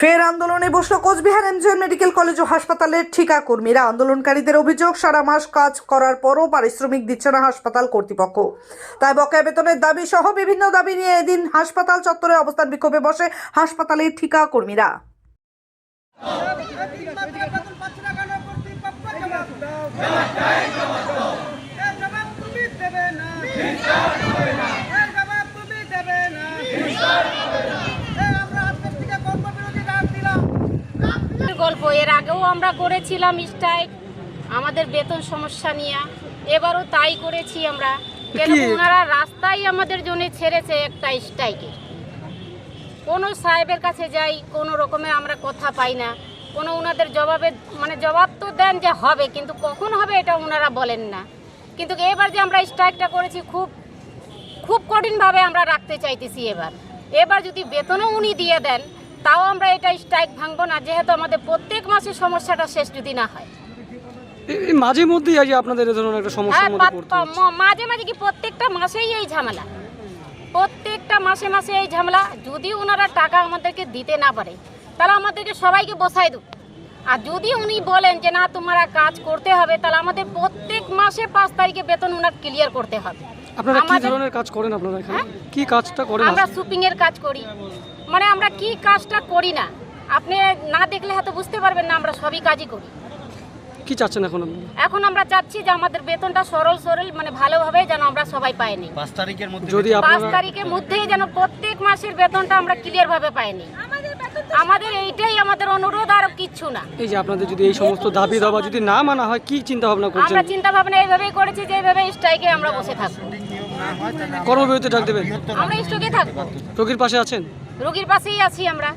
ফের আন্দোলনে বসল কোচবিহার এমজিএম মেডিকেল কলেজ ও হাসপাতালের ঠিকা কর্মীরা আন্দোলনকারীদের অভিযোগ সারা মাস কাজ করার পরও পারিশ্রমিক দিচ্ছে না হাসপাতাল কর্তৃপক্ষ তাই বকেয়া বেতনের দাবি সহ বিভিন্ন দাবি নিয়ে এদিন হাসপাতাল চত্বরে অবস্থান বিক্ষোভে বসে হাসপাতালের ঠিকা কর্মীরা এর আগেও আমরা করেছিলাম স্ট্রাইক আমাদের বেতন সমস্যা নিয়ে। এবারও তাই করেছি আমরা। কেন ওনারা রাস্তায় আমাদের জন্য ছেড়েছে একটা স্ট্রাইকে। কোনো সাহেবের কাছে যাই কোনো রকমে আমরা কথা পাই না। কোনো ওনাদের জবাবে মানে জবাব তো দেন যে হবে কিন্তু কখন হবে এটা ওনারা বলেন না। কিন্তু এবার যে আমরা স্ট্রাইকটা করেছি খুব খুব কঠিনভাবে আমরা রাখতে চাইতেছি এবার। এবার যদি বেতনও উনি দিয়ে দেন তাও আমরা এটা স্ট্রাইক ভাঙবো না যেহেতু আমাদের প্রত্যেক মাসে সমস্যাটা শেষ যদি না হয়। এই- মাঝে মধ্যেই আজ আপনাদের এই ধরনের একটা সমস্যা মধ্যে পড়তে হচ্ছে। মাঝে মাঝে কি প্রত্যেকটা মাসেই এই ঝামেলা? প্রত্যেকটা মাসে মাসে এই ঝামেলা যদি ওনারা টাকা আমাদেরকে দিতে না পারে তাহলে আমাদেরকে সবাইকে বসাই দেব। আর যদি উনি বলেন যে না তোমরা কাজ করতে হবে তাহলে আমাদের প্রত্যেক মাসে পাঁচ তারিখে বেতন ওনার ক্লিয়ার করতে হবে। আপনারা কি আমাদের- ধরনের কাজ করেন আপনারা এখানে? হ্যাঁ? কি কাজটা করেন আমরা সুপিং এর কাজ করি। মানে আমরা কি কাজটা করি না? আপনি না দেখলে হয়তো বুঝতে পারবেন না আমরা সবই কাজই করি। কি চাচ্ছেন এখন এখন আমরা চাচ্ছি যে আমাদের বেতনটা সরল সরল মানে ভালোভাবে যেন আমরা সবাই পাইনি পাঁচ তারিখের মধ্যে যদি পাঁচ তারিখের মধ্যেই যেন প্রত্যেক মাসের বেতনটা আমরা ক্লিয়ার ভাবে পাইনি আমাদের এইটাই আমাদের অনুরোধ আর কিচ্ছু না। এই যে আপনাদের যদি এই সমস্ত দাবি দাবা যদি না মানা হয় কি চিন্তা ভাবনা করছেন? আমরা চিন্তা ভাবনা এইভাবেই করেছি যে এইভাবে স্ট্রাইকে আমরা বসে থাকব। কর্মবিরতি ডাক দেবেন? আমরা স্ট্রোকে থাকব। রোগীর পাশে আছেন? রোগীর পাশেই আছি আমরা।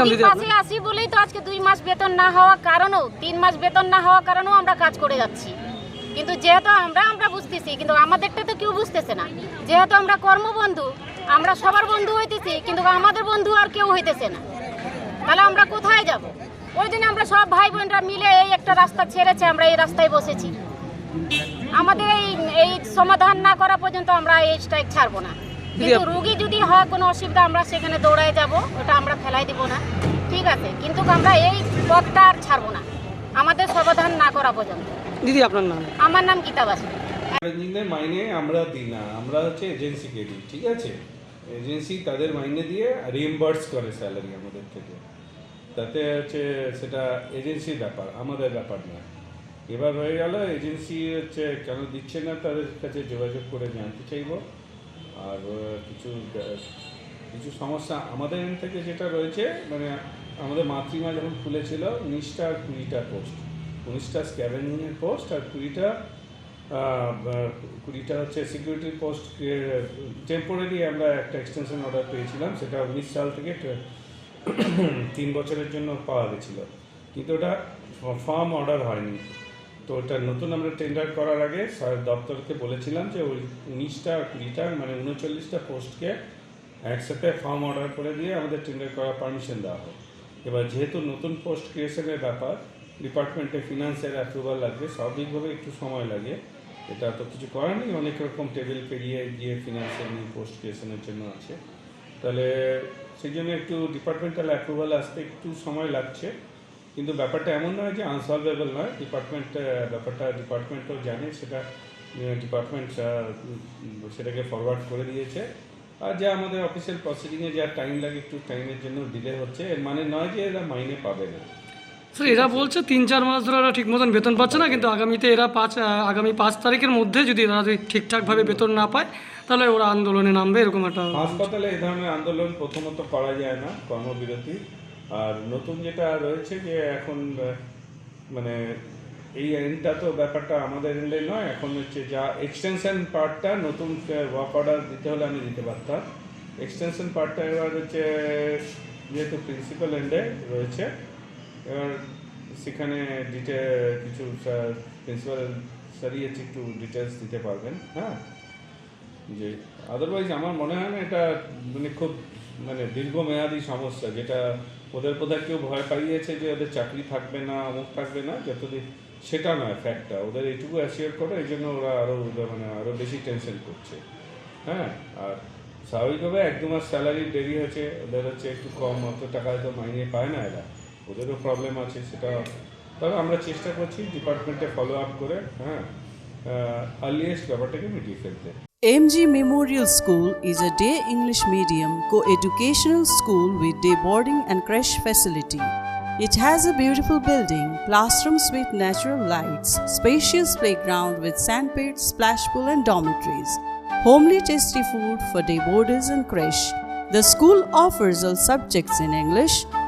রোগীর পাশে আছি বলেই তো আজকে দুই মাস বেতন না কারণেও তিন মাস বেতন না কারণেও আমরা কাজ করে যাচ্ছি। কিন্তু যেহেতু আমরা আমরা বুঝতেছি কিন্তু আমাদেরটা তো কেউ বুঝতেছে না। যেহেতু আমরা কর্মবন্ধু আমরা সবার বন্ধু হইতেছি কিন্তু আমাদের বন্ধু আর কেউ হইতেছে না। তাহলে আমরা কোথায় যাব? ওই জন্য আমরা সব ভাই বোনরা মিলে এই একটা রাস্তা ছেড়েছে আমরা এই রাস্তায় বসেছি। আমাদের এই এই সমাধান না করা পর্যন্ত আমরা এই স্ট্রাইক ছাড়বো না। কিন্তু রুগী যদি হয় কোনো অসুবিধা আমরা সেখানে দৌড়ায় যাব ওটা আমরা ফেলাই দিব না। ঠিক আছে কিন্তু আমরা এই পথটা আর ছাড়বো না। আমাদের সমাধান না করা পর্যন্ত। দিদি আপনার নাম? আমার নাম গীতা বাসু। ম্যানেজিংয়ের মাইনে আমরা দিই না, আমরা হচ্ছে এজেন্সিকে দিই, ঠিক আছে? এজেন্সি তাদের মাইনে দিয়ে রিএমবার্স করে স্যালারি আমাদের থেকে। তাতে হচ্ছে সেটা এজেন্সির ব্যাপার, আমাদের ব্যাপার নয় এবার হয়ে গেল এজেন্সি হচ্ছে কেন দিচ্ছে না তাদের কাছে যোগাযোগ করে জানতে চাইব। আর কিছু কিছু সমস্যা আমাদের এখান থেকে যেটা রয়েছে মানে আমাদের মাতৃমা যখন খুলেছিল, উনিশটা আর কুড়িটা পোস্ট উনিশটা স্ক্যাভেনিংয়ের পোস্ট আর কুড়িটা কুড়িটা হচ্ছে সিকিউরিটি পোস্ট টেম্পোরারি আমরা একটা এক্সটেনশন অর্ডার পেয়েছিলাম, সেটা উনিশ সাল থেকে তিন বছরের জন্য পাওয়া গেছিল। কিন্তু ওটা ফার্ম অর্ডার হয়নি। তো ওটা নতুন আমরা টেন্ডার করার আগে দপ্তরকে বলেছিলাম যে ওই উনিশটা, কুড়িটা মানে উনচল্লিশটা পোস্টকে একসাথে ফর্ম অর্ডার করে দিয়ে আমাদের টেন্ডার করার পারমিশন দেওয়া হয় এবার যেহেতু নতুন পোস্ট ক্রিয়েশনের ব্যাপার ডিপার্টমেন্টে ফিনান্সের অ্যাপ্রুভাল লাগবে স্বাভাবিকভাবে একটু সময় লাগে। এটা তো কিছু করার নেই, অনেক রকম টেবিল পেরিয়ে গিয়ে ফিনান্সের নিয়ে পোস্ট ক্রিয়েশনের জন্য আছে। তাহলে সেই জন্য একটু ডিপার্টমেন্টাল অ্যাপ্রুভাল আসতে একটু সময় লাগছে। কিন্তু ব্যাপারটা এমন নয় যে আনসলভেবল নয় ডিপার্টমেন্ট ব্যাপারটা ডিপার্টমেন্টও জানে, সেটা ডিপার্টমেন্ট সেটাকে ফরওয়ার্ড করে দিয়েছে। আর যা আমাদের অফিসিয়াল প্রসিডিংয়ে যা টাইম লাগে, একটু টাইমের জন্য ডিলে হচ্ছে। এর মানে নয় যে এরা মাইনে পাবে না। স্যার এরা বলছে তিন চার মাস ধরে এরা ঠিক মতন বেতন পাচ্ছে না, কিন্তু আগামীতে এরা পাঁচ আগামী পাঁচ তারিখের মধ্যে যদি এরা যদি ঠিকঠাকভাবে বেতন না পায়, তাহলে ওরা আন্দোলনে নামবে, এরকম একটা হাসপাতালে এই ধরনের আন্দোলন প্রথমত করা যায় না, কর্মবিরতি। আর নতুন যেটা রয়েছে যে এখন মানে এই এন্ডটা তো ব্যাপারটা আমাদের এন্ডে নয়, এখন হচ্ছে যা এক্সটেনশন পার্টটা নতুন ওয়ার্ক অর্ডার দিতে হলে আমি দিতে পারতাম এক্সটেনশন পার্টটা এবার হচ্ছে, যেহেতু প্রিন্সিপাল এন্ডে রয়েছে এবার সেখানে ডিটে কিছু প্রিন্সিপাল স্যারই হচ্ছে একটু ডিটেলস দিতে পারবেন হ্যাঁ? যে আদারওয়াইজ আমার মনে হয় না এটা মানে খুব মানে দীর্ঘমেয়াদী সমস্যা, যেটা ওদের বোধহয় কেউ ভয় পাইয়েছে যে ওদের চাকরি থাকবে না, অমুক থাকবে না, যতদিন সেটা নয় ফ্যাক্টটা ওদের এইটুকু অ্যাসিওর করে এই জন্য ওরা আরও মানে আরও বেশি টেনশন করছে হ্যাঁ? আর স্বাভাবিকভাবে এক দু মাস স্যালারি দেরি হচ্ছে ওদের হচ্ছে একটু কম, অত টাকা হয়তো মাইনে পায় না এরা। ওদেরও প্রবলেম আছে সেটা তবে আমরা চেষ্টা করছি ডিপার্টমেন্টে ফলো আপ করে হ্যাঁ আর্লিয়েস্ট ব্যাপারটাকে মিটিয়ে ফেলতে MG Memorial School is a day English medium co-educational school with day boarding and creche facility. It has a beautiful building, classrooms with natural lights, spacious playground with sandpit, splash pool and dormitories, homely tasty food for day boarders and creche. The school offers all subjects in English.